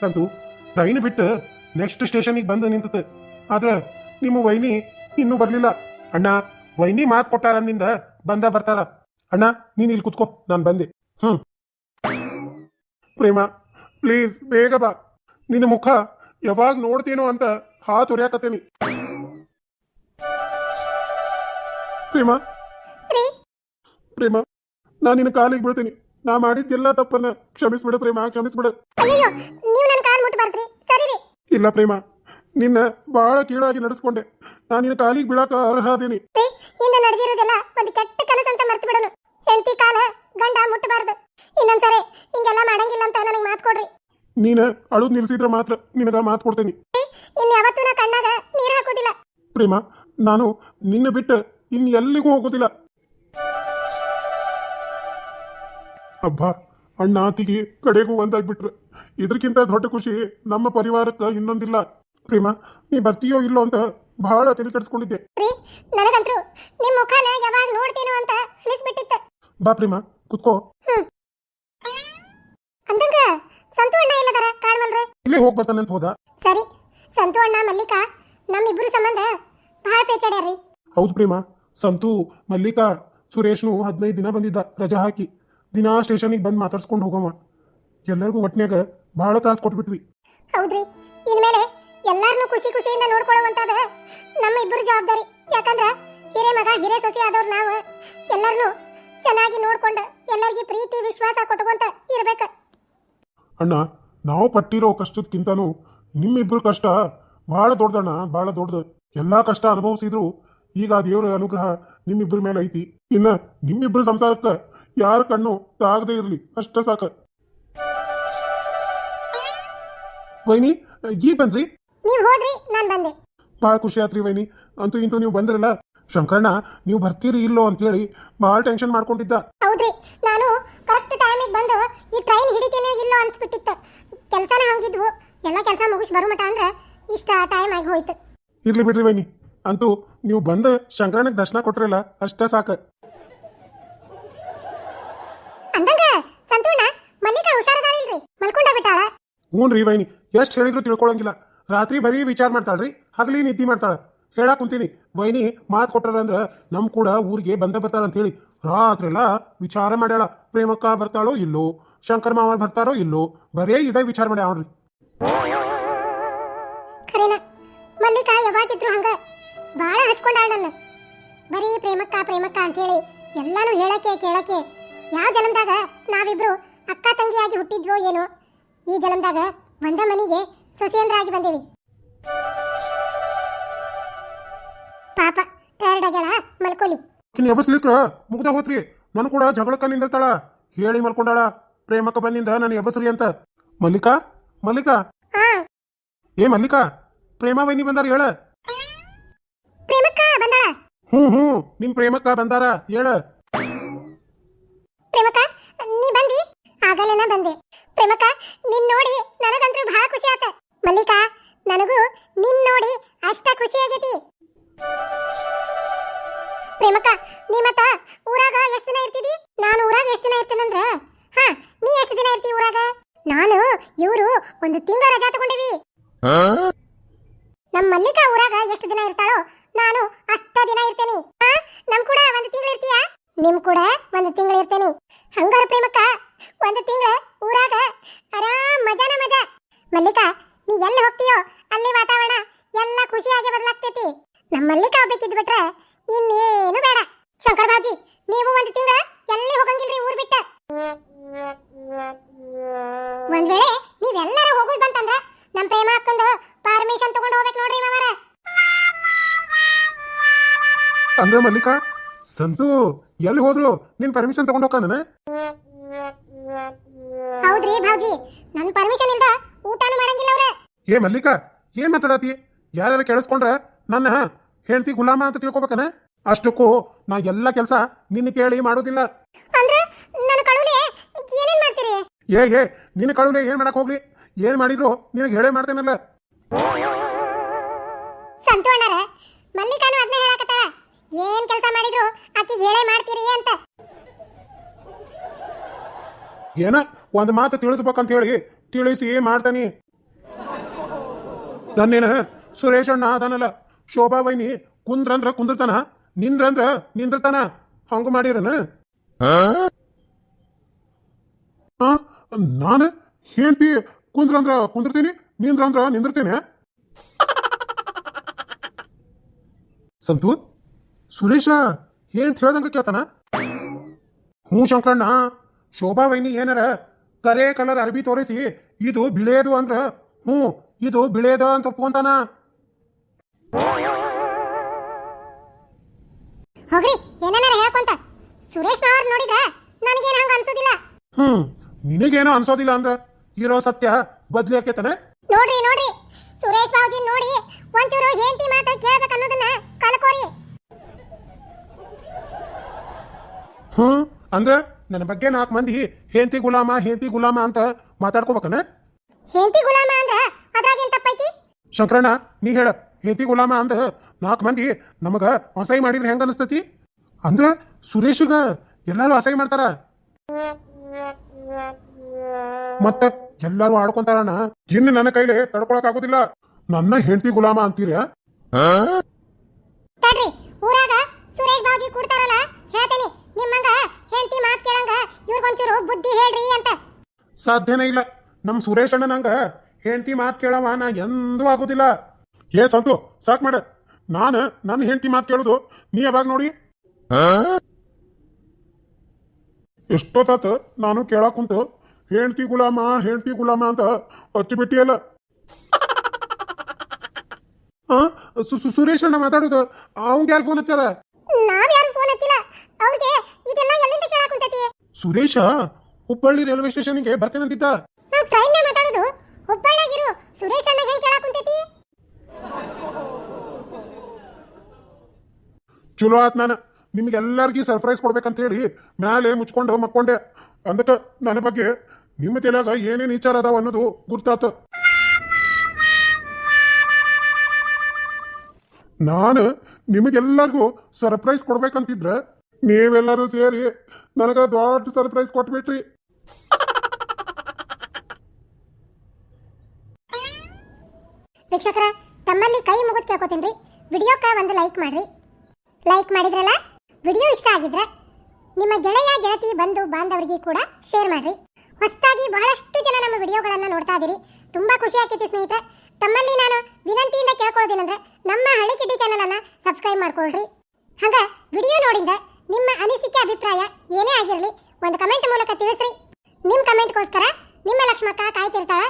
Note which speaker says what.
Speaker 1: Santu train ಬಿಟ್ಟು next ಸ್ಟೇಷನಿಗೆ ಬಂದು ನಿಂತತೆ. ಆದ್ರೆ ನಿಮ್ಮ ವೈನಿ ಇನ್ನೂ ಬರಲಿಲ್ಲ. ಅಣ್ಣ ವೈನಿ ಮಾತು ಕೊಟ್ಟಾರ ಅಂದಿಂದ ಬಂದ ಬರ್ತಾರ. ಅಣ್ಣ ನೀನು ಇಲ್ಲಿ ಕುತ್ಕೋ ನಾನು ಬಂದೆ. ಹ್ಞೂ ಪ್ರೇಮ ಪ್ಲೀಸ್ ಬೇಗ ಬಾ. ನಿನ್ನ ಮುಖ ಯಾವಾಗ ನೋಡ್ತೀನೋ ಅಂತ ಹಾ ಉರಿಯಾಕತ್ತೇನಿ. ಪ್ರೇಮ. ಪ್ರೇಮ ನಾನು ನಿನ್ನ ಕಾಲಿಗೆ ಬೀಳ್ತೀನಿ. ನಾ ಮಾಡಿದ್ದೆಲ್ಲ ತಪ್ಪನ್ನ. ಕ್ಷಮಿಸ್ಬಿಡು ಪ್ರೇಮ ಕ್ಷಮಿಸ್ಬಿಡು.
Speaker 2: ಅಯ್ಯೋ ನೀವು ನನ್ನ ಕಾಲ್ ಮುಟ್ಬಾರ್ದ್ರಿ. ಸರಿ ರೀ.
Speaker 1: ಇಲ್ಲ ಪ್ರೇಮ ನಿನ್ನ ಬಹಳ ಕೀಳಾಗಿ ನಡೆಸ್ಕೊಂಡೆ. ನಾನು ನಿನ್ನ ಕಾಲಿಗೆ ಬೀಳಾಕ ಅರ್ಹ ಅದೀನಿ.
Speaker 2: ರೀ ಹಿಂದೆ ನಡೆದಿರೋದೆಲ್ಲ ಒಂದು ಕೆಟ್ಟ ಕನಸು ಅಂತ ಮರ್ತು ಬಿಡೋನು ಹೆಂಡತಿ ಕಾಲ ಗಂಡ ಮುಟ್ಟಬಾರ್ದು ಇನ್ನೊಂದ್ಸರಿ ಹಿಂಗೆಲ್ಲ ಮಾಡಂಗಿಲ್ಲ ಅಂತ ನನಗೆ ಮಾತು ಕೊಡ್ರಿ.
Speaker 1: ನೀನು ಅಳುದ್ ನಿಲ್ಸಿದ್ರೆ ಮಾತ್ರ ನಿನಗ ಮಾತು ಕೊಡ್ತೀನಿ.
Speaker 2: ರೀ ಇನ್ನು ಯಾವತ್ತೂ ನಾ ಕಣ್ಣಾಗ ನೀರು ಹಾಕೋದಿಲ್ಲ.
Speaker 1: ಪ್ರೇಮ ನಾನು ನಿನ್ನ ಬಿಟ್ಟು ಇನ್ ಎಲ್ಲಿಗೂ ಹೋಗೋದಿಲ್ಲ. ಅಬ್ಬಾ ಅಣ್ಣ ತಿಗಿ ಕಡೆಗೂ ಒಂದಾಗ್ಬಿಟ್ರೆ. ಇದಕ್ಕಿಂತ ದೊಡ್ಡ ಖುಷಿ ನಮ್ಮ ಪರಿವಾರಕ್ಕೆ ಇನ್ನೊಂದಿಲ್ಲ. ಪ್ರೇಮ ನೀ ಬರ್ತೀಯೋ ಇಲ್ಲೋ ಅಂತ ಬಹಳ ತಲೆ ಕೆಡಿಸ್ಕೊಂಡಿದ್ದೆ.
Speaker 2: ನನಗಂತೂ ನಿಮ್ಮ ಮುಖನ ಯಾವಾಗ ನೋಡ್ತೀನೋ ಅಂತ ಅನಿಸ್ಬಿಟ್ಟಿತ್ತು.
Speaker 1: ಬಾ ಪ್ರೇಮ ಕುತ್ಕೋ.
Speaker 2: ಅಂದಂಗ ಸಂತು ಅಣ್ಣ ಇಲ್ಲದಾರ ಕಾಣ್ವಲ್ರ?
Speaker 1: ಇಲ್ಲೇ ಹೋಗಿ ಬರ್ತಾನೆ ಅಂತ ಹೋದ.
Speaker 2: ಸರಿ ಸಂತು ಅಣ್ಣ ಮಲ್ಲಿಕಾ ನಮ್ಮಿಬ್ರು ಸಂಬಂಧ ಬಹಳ ಪೇಚಾಡ್ಯಾರ್ರಿ.
Speaker 1: ಹೌದು ಪ್ರೇಮ ಸಂತು ಮಲ್ಲಿಕಾ ಸುರೇಶ್ನು ಹದಿನೈದು ದಿನ ಬಂದಿದ್ದ ರಜಾ ಹಾಕಿ. ದಿನಾ ಸ್ಟೇಷನಿಗೆ ಬಂದು ಮಾತಾಡ್ಸ್ಕೊಂಡು ಹೋಗವ. ಎಲ್ಲರಿಗೂ ಒಟ್ನ್ಯಾಗ ಬಹಳ ತ್ರಾಸ ಕೊಟ್ಬಿಟ್ವಿ.
Speaker 2: ಹೌದ್ರಿ ಇನ್ಮೇಲೆ ಎಲ್ಲಾರನು ಖುಷಿ ಖುಷಿಯಿಂದ ನೋಡ್ಕೊಳ್ಳುವಂತಾದ ನಮ್ಮ ಇಬ್ಬರು ಜವಾಬ್ದಾರಿ. ಯಾಕಂದ್ರ ಹಿರೇ ಮಗ ಹಿರೇ ಸೊಸೆ ಆದವ್ರು ನಾವು ಎಲ್ಲರನ್ನೂ ಚೆನ್ನಾಗಿ ನೋಡ್ಕೊಂಡು ಎಲ್ಲರಿಗೂ ಪ್ರೀತಿ ವಿಶ್ವಾಸ ಕೊಟ್ಕೊಂತ ಇರ್ಬೇಕು.
Speaker 1: ಅಣ್ಣ ನಾವು ಪಟ್ಟಿರೋ ಕಷ್ಟಕ್ಕಿಂತನೂ ನಿಮ್ಮಿಬ್ರು ಕಷ್ಟ ಬಹಳ ದೊಡ್ಡದಣ್ಣ ಬಹಳ ದೊಡ್ಡದು ಎಲ್ಲಾ ಕಷ್ಟ ಅನುಭವಿಸಿದ್ರು ಈಗ ದೇವರ ಅನುಗ್ರಹ ನಿಮ್ಮಿಬ್ಬರ ಮೇಲೆ ಐತಿ. ಇನ್ನ ನಿಮ್ಮಿಬ್ರು ಸಂಸಾರಕ್ಕೆ ಯಾರ ಕಣ್ಣು ತಾಗದೇ ಇರಲಿ ಅಷ್ಟ ಸಾಕ. ವೈನಿ ಈ ಬಂದ್ರಿ?
Speaker 2: ನೀವು ಹೋದ್ರಿ ನಾನು ಬಂದೆ.
Speaker 1: ಭಾಳ ಖುಷಿ ಆತ್ರಿ ವೈನಿ. ಅಂತೂ ಇಂತೂ ನೀವು ಬಂದ್ರಲ್ಲ ಶಂಕರಣ್ಣ ನೀವು ಬರ್ತೀರಿ ಇಲ್ಲೋ ಅಂತೇಳಿ ಭಾಳ ಟೆನ್ಷನ್ ಮಾಡ್ಕೊಂಡಿದ್ದ.
Speaker 2: ಹೌದ್ರಿ ನಾನು ಕರೆಕ್ಟ್ ಟೈಮಿಗೆ ಬಂದು ಈ ಟ್ರೈನ್ ಹಿಡಿತೀನಿ ಇಲ್ಲೋ ಅನ್ಸ್ಬಿಟ್ಟಿತ್ತು. ಕೆಲಸನ ಹಂಗಿದ್ವು ಎಲ್ಲ ಕೆಲಸ ಮುಗಿಸಿ ಬರೋ ಮಟ ಅಂದ್ರೆ ಇಷ್ಟ ಟೈಮ್ ಆಗಿ ಹೋಯ್ತು.
Speaker 1: ಇರ್ಲಿ ಬಿಡ್ರಿ ವೈನಿ. ಅಂತೂ ನೀವು ಬಂದು ಶಂಕರಣ್ಣಗೆ ದರ್ಶನ ಕೊಟ್ರಲ್ಲ ಅಷ್ಟ ಸಾಕ
Speaker 2: ಅಂದಂಗ ಸಂತೂರ್ಣ ಮಲ್ಲಿಕಾ ಹುಷಾರದಾಳಿಲ್ರಿ ಮಲ್ಕೊಂಡ ಬಿಟ್ಟಾಳ.
Speaker 1: ಹ್ಞೂ ರೀ ವೈನಿ ಎಷ್ಟು ಹೇಳಿದ್ರು ತಿಳ್ಕೊಳಂಗಿಲ್ಲ. ರಾತ್ರಿ ಬರೀ ವಿಚಾರ ಮಾಡ್ತಾಳ್ರಿ ಹಗಲಿ ನಿದ್ದಿ ಮಾಡ್ತಾಳ. ಹೇಳಕ್ ಕುಂತೀನಿ ವೈನಿ ಮಾತು ಕೊಟ್ಟಾರಂದ್ರ ನಮ್ಮ ನಮ್ ಕೂಡ ಊರಿಗೆ ಬಂದ ಬರ್ತಾರ ಅಂತ ಹೇಳಿ ರಾತ್ರಿ ಎಲ್ಲ ವಿಚಾರ ಮಾಡ್ಯಾಳ. ಪ್ರೇಮಕ್ಕ ಬರ್ತಾಳೋ ಇಲ್ಲೋ ಶಂಕರ್ ಮಾವ ಬರ್ತಾರೋ ಇಲ್ಲೋ ಬರೇ ಇದೇ ವಿಚಾರ ಮಾಡ್ಯಾವ್ರಿ
Speaker 2: ಖರೇನ ಮಲ್ಲಿಕಾ ಯಾವಾಗಿದ್ರು ಹಂಗ ಬಾಳ ಹಚ್ಕೊಂಡಾಳ ನನ್ನ. ಬರೀ ಪ್ರೇಮಕ್ಕ ಪ್ರೇಮಕ್ಕ ಅಂತೇಳಿ ಎಲ್ಲಾನು ಹೇಳಕ್ಕೆ ಕೇಳಕ್ಕೆ ಯಾವ ಜನ್ಮದಾಗ ನಾವಿಬ್ರು ಅಕ್ಕ ತಂಗಿಯಾಗಿ ಹುಟ್ಟಿದ್ವೋ ಏನೋ ಈ ಜನ್ಮದಾಗ ಒಂದ ಮನೆಗೆ ಸೊಸೆಯಂದ್ರಾಗಿ ಬಂದೇವಿ. ಪಾಪ ಟೈರ್ಡ್ ಆಗ್ಯಾಳ ಮಲ್ಕೋಲಿ.
Speaker 1: ಆಕಿನ ಎಬಸ್ಲಿಕ್ರ ಮುಗ್ದ ಹೋತ್ರಿ. ನನ್ ಕೂಡ ಜಗಳಕ್ಕ ನಿಂದಿರ್ತಾಳ. ಹೇಳಿ ಮಲ್ಕೊಂಡಾಳ. ಪ್ರೇಮಕ್ಕ ಬಂದಿಂದ ನಾನು ಎಬಸ್ರಿ ಅಂತ. ಮಲ್ಲಿಕಾ? ಮಲ್ಲಿಕಾ? ಏ ಮಲ್ಲಿಕಾ ಪ್ರೇಮ ವೈನಿ ಬಂದಾರ ಹೇಳ.
Speaker 2: ಪ್ರೇಮಕ್ಕ ಬಂದಾಳ?
Speaker 1: ಹ್ಞೂ ಹ್ಞೂ ನಿಮ್ ಪ್ರೇಮಕ್ಕ ಬಂದಾರ ಹೇಳ
Speaker 2: ಪ್ರೇಮಕ್ಕ ನೀ ಬಂದಿ ಆಗಲೇನ ಬಂದೆ ಪ್ರೇಮಕ್ಕ ನಿನ್ ನೋಡಿ ನನಗಂತೂ ಬಹಳ ಖುಷಿ ಆತ ಮಲ್ಲಿಕಾ ನನಗೂ ನಿನ್ ನೋಡಿ ಅಷ್ಟ ಖುಷಿ ಆಗೈತಿ. ಪ್ರೇಮಕ್ಕ ನೀ ಮತ್ತ ಊರಾಗ ಎಷ್ಟ್ ದಿನ ಇರ್ತಿದಿ? ನಾನು ಊರಾಗ ಎಷ್ಟ್ ದಿನ ಇರ್ತೇನಂದ್ರ? ಹಾ ನೀ ಎಷ್ಟ್ ದಿನ ಇರ್ತಿ ಊರಾಗ? ನಾನು ಇವರು ಒಂದು ತಿಂಗಳ ರಜಾ ತಗೊಂಡಿವಿ. ನಮ್ ಮಲ್ಲಿಕಾ ಊರಾಗ ಎಷ್ಟು ದಿನ ಇರ್ತಾಳೋ ನಾನು ಅಷ್ಟ ದಿನ ಇರ್ತೇನೆ. ಹಾ ನಮ್ ಕೂಡ ಒಂದು ತಿಂಗಳು ಇರ್ತೀಯಾ? ನಿಮ್ ಕೂಡ ಒಂದು ತಿಂಗಳು ಇರ್ತೇನೆ. ಹಂಗಾರ ಪ್ರೇಮಕ್ಕ ಒಂದು ತಿಂಗಳ ಊರಾಗ ಆರಾಮ್ ಮಜಾನ ಮಜಾ. ಮಲ್ಲಿಕಾ ನೀ ಎಲ್ಲಿ ಹೋಗ್ತೀಯೋ ಅಲ್ಲಿ ವಾತಾವರಣ ಎಲ್ಲ ಖುಷಿಯಾಗಿ ಬದಲಾಗ್ತೈತಿ. ನಮ್ಮಲ್ಲಿ ಕಾಬೇಕಿದ್ ಬೇಕಿದ್ ಬಿಟ್ರೆ ಇನ್ನೇನು ಬೇಡ. ಶಂಕರ್ ಬಾಜಿ ನೀವು ಒಂದು ತಿಂಗಳ ಎಲ್ಲಿ ಹೋಗಂಗಿಲ್ರಿ ಊರ್ ಬಿಟ್ಟ? ಒಂದ್ ವೇಳೆ ನೀವೆಲ್ಲರ ಹೋಗುದ್ ಬಂತಂದ್ರ ನಮ್ ಪ್ರೇಮ ಹಾಕೊಂಡು ಪರ್ಮಿಷನ್ ತಗೊಂಡು ಹೋಗ್ಬೇಕು ನೋಡ್ರಿ ಮಾವರ.
Speaker 1: ಅಂದ್ರೆ ಮಲ್ಲಿಕಾ ಸಂತು ಎಲ್ಲಿ ಹೋದ್ರು ನಿನ್ ಪರ್ಮಿಷನ್ ತಗೊಂಡ್ ಹೋಗ್ತಾನ
Speaker 2: ಹೌದ್ರಿ ಭಾವ್ಜಿ ನನ್ ಪರ್ಮಿಷನ್ ಇಲ್ದ ಊಟನೂ ಮಾಡಂಗಿಲ್ಲ ಅವ್ರ
Speaker 1: ಏ ಮಲ್ಲಿಕಾ ಏನ್ ಮಾತಾಡತಿ? ಯಾರು ಕೇಳಿಸ್ಕೊಂಡ್ರೆ ನನ್ನ ಹೆಂಡತಿ ಗುಲಾಮ ಅಂತ ತಿಳ್ಕೊಬೇಕನ? ಅಷ್ಟಕ್ಕೂ ನಾ ಎಲ್ಲ ಕೆಲಸ ನಿನ್ನ ಕೇಳಿ ಮಾಡೋದಿಲ್ಲ.
Speaker 2: ಅಂದ್ರ ನನ್ನ ಕಳುಲೆ ಏನೇನ್ ಮಾಡ್ತೀರಿ?
Speaker 1: ಏ ಏ ನಿನ್ನ ಕಳುಲೆ ಏನ್ ಮಾಡಕ್ ಹೋಗ್ಲಿ? ಏನ್ ಮಾಡಿದ್ರು ನಿನಗೆ ಹೇಳೇ ಮಾಡ್ತೇನಲ್ಲ.
Speaker 2: ಸಂತು ಅಣ್ಣಾರ ಮಲ್ಲಿಕಾನು ಅದನ್ನ ಹೇಳಕತ್ತಾಳ. ಏನ್ ಕೆಲಸ ಮಾಡಿದ್ರು ಆಕಿ ಹೇಳೇ ಮಾಡ್ತೀರಿ ಅಂತ.
Speaker 1: ಏನ ಒಂದ್ ಮಾತು ತಿಳಿಸ್ಬೇಕಂತ ಹೇಳಿ ತಿಳಿಸಿ ಮಾಡ್ತಾನಿ. ನನ್ನೇನ ಸುರೇಶಣ್ಣ ಅದನಲ್ಲ ಶೋಭಾ ವೈನಿ. ಕುಂದ್ರಂದ್ರ ಕುಂದಿರ್ತಾನ. ನಿಂದ್ರಂದ್ರ ನಿಂದಿರ್ತಾನ. ಹಂಗ ಮಾಡಿರನ? ನಾನು ಹೇಳ್ತಿ ಕುಂದ್ರಂದ್ರ ಕುಂದಿರ್ತೀನಿ, ನಿಂದ್ರಂದ್ರ ನಿಂದಿರ್ತೀನಿ. ಸಂತು, ಸುರೇಶ ಏನ್ ಹೇಳ್ದಂಗ ಕೇಳ್ತಾನ? ಹ್ಞೂ ಶಂಕರಣ್ಣ. ಶೋಭಾ ವೈನಿ ಏನಾರ ಕರೆ ಕಲರ್ ಅರ್ಬಿ ತೋರಿಸಿ, ಇದು ಬಿಳೇದು ಅಂದ್ರ, ಹ್ಞೂ ಇದು ಬಿಳೇದ ಅಂತ ಒಪ್ಕೊಂತಾನ
Speaker 2: ಹೋಗ್ರಿ ಏನಾರ ಹೇಳ್ಕೊಂತ ಸುರೇಶ್ ಮಾವರ್ ನೋಡಿದ್ರ? ನನಗೇನು ಹಂಗ ಅನ್ಸೋದಿಲ್ಲ.
Speaker 1: ಹ್ಮ್ ನಿನಗೇನೋ ಅನ್ಸೋದಿಲ್ಲ ಅಂದ್ರ ಇರೋ ಸತ್ಯ ಬದ್ಲಿ ಆಕೇತನ
Speaker 2: ನೋಡ್ರಿ ನೋಡ್ರಿ. ಸುರೇಶ್ ಬಾಬುಜಿ ನೋಡಿ ಒಂಚೂರು ಹೆಂಡತಿ ಮಾತು ಕೇಳ್ಬೇಕು ಅನ್ನೋದನ್ನ ಕಲ್ಕೋರಿ.
Speaker 1: ಹ್ಮ್ ಅಂದ್ರ ನನ್ನ ಬಗ್ಗೆ ನಾಲ್ಕು ಮಂದಿ ಹೆಂಡತಿ ಗುಲಾಮ ಹೆಂತಿ ಗುಲಾಮ ಅಂತ ಮಾತಾಡ್ಕೋಬೇಕನ?
Speaker 2: ಹೆಂಡತಿ ಗುಲಾಮ ಅಂದ್ರ
Speaker 1: ಶಂಕರಣ್ಣ ನೀ ಹೇಳ. ಹೇತಿ ಗುಲಾಮ ಅಂದ. ನಾಲ್ಕು ಮಂದಿ. ನಮಗ ಅಸಹ್ಯ ಮಾಡಿದ್ರೆ ಹೆಂಗ ಅನಿಸ್ತತಿ? ಅಂದ್ರ ಸುರೇಶಗ ಎಲ್ಲಾರು ಅಸಹ್ಯ ಮಾಡ್ತಾರ. ಮತ್ತ ಎಲ್ಲಾರು ಆಡ್ಕೊಂತಾರಣ್ಣ. ಇನ್ನು ನನ್ನ ಕೈಲಿ ತಡ್ಕೊಳಕ್ ಆಗುದಿಲ್ಲ. ನನ್ನ ಹೆಂಡತಿ ಗುಲಾಮ ಅಂತೀರ?
Speaker 2: ತಡ್ರಿ. ಊರಾಗ ಸುರೇಶ್ ಬಾಬುಜಿ ಕೂಡ್ತಾರಲ್ಲ ಹೇಳ್ತೇನಿ. ನಿಮ್ಮಂಗ ಹೆಂಡತಿ ಮಾತು ಕೇಳಂಗ ಇವ್ರಿಗೊಂಚೂರು ಬುದ್ಧಿ ಹೇಳ್ರಿ ಅಂತ.
Speaker 1: ಸಾಧ್ಯನೇ ಇಲ್ಲ. ನಮ್ ಸುರೇಶ್ ಅಣ್ಣನಂಗ ಹೆಂಡತಿ ಮಾತು ಕೇಳವ ನಾ ಎಂದೂ ಆಗೋದಿಲ್ಲ. ಏ ಸಂತು ಸಾಕ್ ಮಾಡ. ನಾನು ನನ್ನ ಹೆಂಡತಿ ಮಾತು ಕೇಳೋದು ನೀ ಯಾವಾಗ ನೋಡಿ? ಎಷ್ಟೊತ್ತಾತ ನಾನು ಕೇಳಕ್ ಕುಂತು ಹೆಂಡತಿ ಗುಲಾಮ ಹೆಂಡತಿ ಗುಲಾಮ ಅಂತ ಸು- ಸು- ಸುರೇಶ್ ಅಣ್ಣ ಮಾತಾಡೋದು ಅವ್ನ್ಗೆ ಯಾರು ಫೋನ್ ಹಚ್ಚಾರ ಸುರೇಶ ಹುಬ್ಬಳ್ಳಿ ರೈಲ್ವೆ ಸ್ಟೇಷನ್ಗೆ
Speaker 2: ಬರ್ತೇನೆ ಅಂತಿದ್ದ ಸುರೇಶ್ ಅಣ್ಣ ಹೆಂಗ್ ಕುಂತೈತಿ?
Speaker 1: ಚಲೋ ಆತ್ ನಾನು. ನಿಮ್ಗೆಲ್ಲರಿಗೂ ಸರ್ಪ್ರೈಸ್ ಕೊಡ್ಬೇಕಂತ ಹೇಳಿ ಮ್ಯಾಲೆ ಮುಚ್ಕೊಂಡು ಮಕ್ಕೊಂಡೆ. ಅದಕ್ಕೆ ನನ್ನ ಬಗ್ಗೆ ನಿಮ್ಮ ತಲೆಯಾಗ ಏನೇನು ವಿಚಾರ ಅದಾವ ಅನ್ನೋದು ಗುರ್ತಾತು. ನಾನು ನಿಮಗೆಲ್ಲರಿಗೂ ಸರ್ಪ್ರೈಸ್ ಕೊಡ್ಬೇಕಂತಿದ್ರೆ ನೀವೆಲ್ಲರೂ ಸೇರಿ ನನಗ ದೊಡ್ಡ ಸರ್ಪ್ರೈಸ್ ಕೊಟ್ಬಿಟ್ರಿ.
Speaker 2: ವೀಕ್ಷಕರ, ತಮ್ಮಲ್ಲಿ ಕೈ ಮುಗಿದು ಕೇಳ್ಕೊತೀನಿ ವಿಡಿಯೋಕ್ಕ ಒಂದು ಲೈಕ್ ಮಾಡ್ರಿ. ಲೈಕ್ ಮಾಡಿದ್ರಲ್ಲ, ವಿಡಿಯೋ ಇಷ್ಟ ಆಗಿದ್ರೆ ನಿಮ್ಮ ಗೆಳೆಯ, ಗೆಳತಿ, ಬಂಧು, ಬಾಂಧವರಿಗೆ ಕೂಡ ಶೇರ್ ಮಾಡ್ರಿ. ಹೊಸದಾಗಿ ಬಹಳಷ್ಟು ಜನ ನಮ್ಮ ವಿಡಿಯೋಗಳನ್ನು ನೋಡ್ತಾ ಇದ್ದೀರಿ ತುಂಬ ಖುಷಿ ಆಗ್ತೈತಿ ಸ್ನೇಹಿತರೆ. ತಮ್ಮಲ್ಲಿ ನಾನು ವಿನಂತಿಯಿಂದ ಕೇಳ್ಕೊಳ್ಳೋದೇನೆಂದ್ರೆ ನಮ್ಮ ಹಳ್ಳಿ ಕಿಡ್ಡಿ ಚಾನಲನ್ನು ಸಬ್ಸ್ಕ್ರೈಬ್ ಮಾಡ್ಕೊಳ್ರಿ. ಹಾಗೆ ವಿಡಿಯೋ ನೋಡಿಂದ ನಿಮ್ಮ ಅನಿಸಿಕೆ, ಅಭಿಪ್ರಾಯ ಏನೇ ಆಗಿರಲಿ ಒಂದು ಕಮೆಂಟ್ ಮೂಲಕ ತಿಳಿಸ್ರಿ. ನಿಮ್ಮ ಕಮೆಂಟ್ಗೋಸ್ಕರ ನಿಮ್ಮ ಲಕ್ಷ್ಮಕ್ಕ ಕಾಯ್ತಿರ್ತಾರೆ